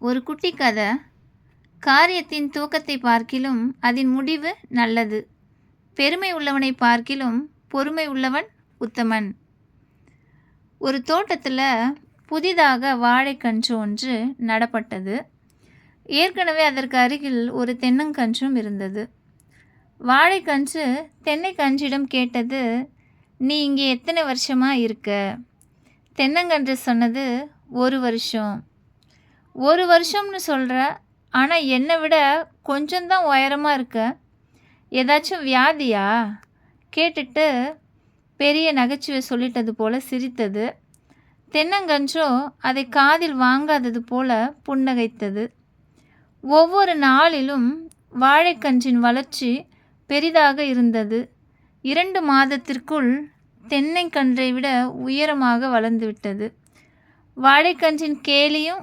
ஒரு குட்டி கதை. காரியத்தின் தூக்கத்தை பார்க்கிலும் அதன் முடிவு நல்லது. பெருமை உள்ளவனை பார்க்கிலும் பொறுமை உள்ளவன் உத்தமன். ஒரு தோட்டத்தில் புதிதாக வாழைக்கன்று ஒன்று நடப்பட்டது. ஏற்கனவே அதற்கு அருகில் ஒரு தென்னங்கன்றும் இருந்தது. வாழைக்கன்று தென்னைக்கன்றிடம் கேட்டது நீ இங்கே எத்தனை வருஷமாக இருக்க? தென்னங்கன்று சொன்னது ஒரு வருஷம். ஒரு வருஷம்னு சொல்கிற ஆனால் என்னை விட கொஞ்சம்தான் உயரமாக இருக்க. ஏதாச்சும் வியாதியா? கேட்டுட்டு பெரிய நகைச்சுவை சொல்லிட்டது போல சிரித்தது. தென்னங்கன்றோ அதை காதில் வாங்காதது போல புன்னகைத்தது. ஒவ்வொரு நாளிலும் வாழைக்கன்றின் வளர்ச்சி பெரிதாக இருந்தது. இரண்டு மாதத்திற்குள் தென்னைக்கன்றை விட உயரமாக வளர்ந்துவிட்டது வாழைக்கன்றின் கேலியும்